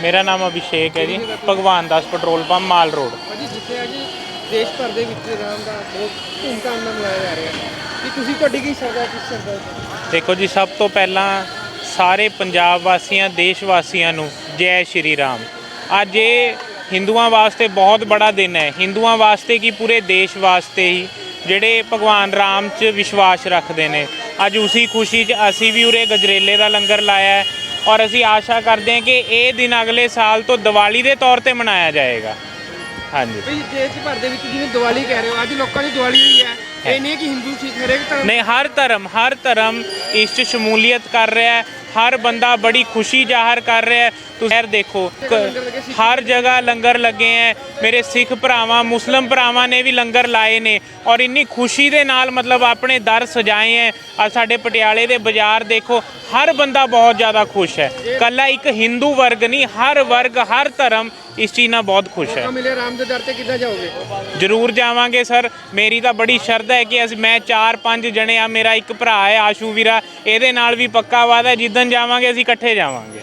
ਮੇਰਾ ਨਾਮ ਅਭਿਸ਼ੇਕ ਹੈ ਜੀ Bhagwan Das petrol pump mall road. ਭਾਜੀ ਜਿੱਥੇ ਅੱਜ ਦੇਸ਼ ਭਰ ਦੇ ਵਿੱਚ ਰਾਮ ਦਾ ਬਹੁਤ ਧੂਮਧਾਮ ਨਾਲ ਮਨਾਇਆ ਜਾ ਰਿਹਾ ਹੈ। ਕਿ ਤੁਸੀਂ ਤੁਹਾਡੀ ਕੀ ਸਰਦਾ ਕਿਸ ਸਰਦਾ ਦੇਖੋ ਜੀ ਸਭ ਤੋਂ ਪਹਿਲਾਂ ਸਾਰੇ ਪੰਜਾਬ ਵਾਸੀਆਂ ਦੇਸ਼ ਵਾਸੀਆਂ ਨੂੰ ਜੈ ਸ਼੍ਰੀ ਰਾਮ। ਅੱਜ ਇਹ ਹਿੰਦੂਆਂ ਵਾਸਤੇ ਬਹੁਤ ਬੜਾ ਦਿਨ ਹੈ। ਹਿੰਦੂਆਂ ਵਾਸਤੇ ਕੀ ਪੂਰੇ ਦੇਸ਼ ਵਾਸਤੇ ਹੀ ਜਿਹੜੇ ਭਗਵਾਨ ਰਾਮ 'ਚ ਵਿਸ਼ਵਾਸ ਰੱਖਦੇ ਨੇ। ਅੱਜ ਉਸੇ ਖੁਸ਼ੀ 'ਚ ਅਸੀਂ ਵੀ ਉਰੇ ਗਜਰੇਲੇ ਦਾ ਲੰਗਰ ਲਾਇਆ ਹੈ। ਔਰ ਅਸੀਂ ਆਸ਼ਾ ਕਰਦੇ ਹਾਂ ਕਿ ਇਹ ਦਿਨ ਅਗਲੇ ਸਾਲ ਤੋਂ ਦੀਵਾਲੀ ਦੇ ਤੌਰ ਤੇ ਮਨਾਇਆ ਜਾਏਗਾ। ਹਾਂਜੀ। ਵੀ ਦੇਸ਼ ਭਰ ਦੇ ਵਿੱਚ ਜਿਵੇਂ ਦੀਵਾਲੀ ਕਹਿ ਰਹੇ ਹੋ ਅੱਜ ਲੋਕਾਂ ਦੀ ਦੀਵਾਲੀ ਹੋਈ ਹੈ। ਇਹ ਨਹੀਂ ਹੈ ਕਿ ਹਿੰਦੂ ਸਿੱਖ ਹਰੇਕ ਧਰਮ ਨਹੀਂ ਹਰ ਧਰਮ ਹਰ ਧਰਮ ਇਸ 'ਚ ਸ਼ਮੂਲੀਅਤ ਕਰ ਰਿਹਾ ਹੈ। ਹਰ ਬੰਦਾ ਬੜੀ ਖੁਸ਼ੀ ਜ਼ਾਹਰ ਕਰ ਰਿਹਾ ਹੈ। ਤੁਸੀਂ ਦੇਖੋ ਹਰ ਜਗ੍ਹਾ ਲੰਗਰ ਲੱਗੇ ਹੈ। ਮੇਰੇ ਸਿੱਖ ਭਰਾਵਾਂ, ਮੁਸਲਮ ਭਰਾਵਾਂ ਨੇ ਵੀ ਲੰਗਰ ਲਾਏ ਨੇ ਔਰ ਇੰਨੀ ਖੁਸ਼ੀ ਦੇ ਨਾਲ ਮਤਲਬ ਆਪਣੇ ਦਰ ਸਜਾਏ ਹੈ। ਔਰ ਸਾਡੇ ਪਟਿਆਲੇ ਦੇ ਬਾਜ਼ਾਰ ਦੇਖੋ, ਹਰ ਬੰਦਾ ਬਹੁਤ ਜ਼ਿਆਦਾ ਖੁਸ਼ ਹੈ। ਕੱਲਾ ਇੱਕ ਹਿੰਦੂ ਵਰਗ ਨਹੀਂ, ਹਰ ਵਰਗ, ਹਰ ਧਰਮ ਇਸ ਚੀਜ਼ ਨਾਲ ਬਹੁਤ ਖੁਸ਼ ਹੈ। ਮਿਲੇ ਰਾਮ ਦੇ ਦਰ ਤੇ ਕਿੱਦਾਂ ਜਾਓਗੇ? ਜ਼ਰੂਰ ਜਾਵਾਂਗੇ ਸਰ। ਮੇਰੀ ਤਾਂ ਬੜੀ ਸ਼ਰਧਾ ਹੈ ਕਿ ਅਸੀਂ ਮੈਂ 4-5 ਜਣੇ ਆ ਮੇਰਾ ਇੱਕ ਭਰਾ ਹੈ ਆਸ਼ੂ ਵੀਰਾ। ਇਹਦੇ ਨਾਲ ਵੀ ਪੱਕਾ ਵਾਦਾ ਜਿੱਦਣ ਜਾਵਾਂਗੇ ਅਸੀਂ ਇਕੱਠੇ ਜਾਵਾਂਗੇ।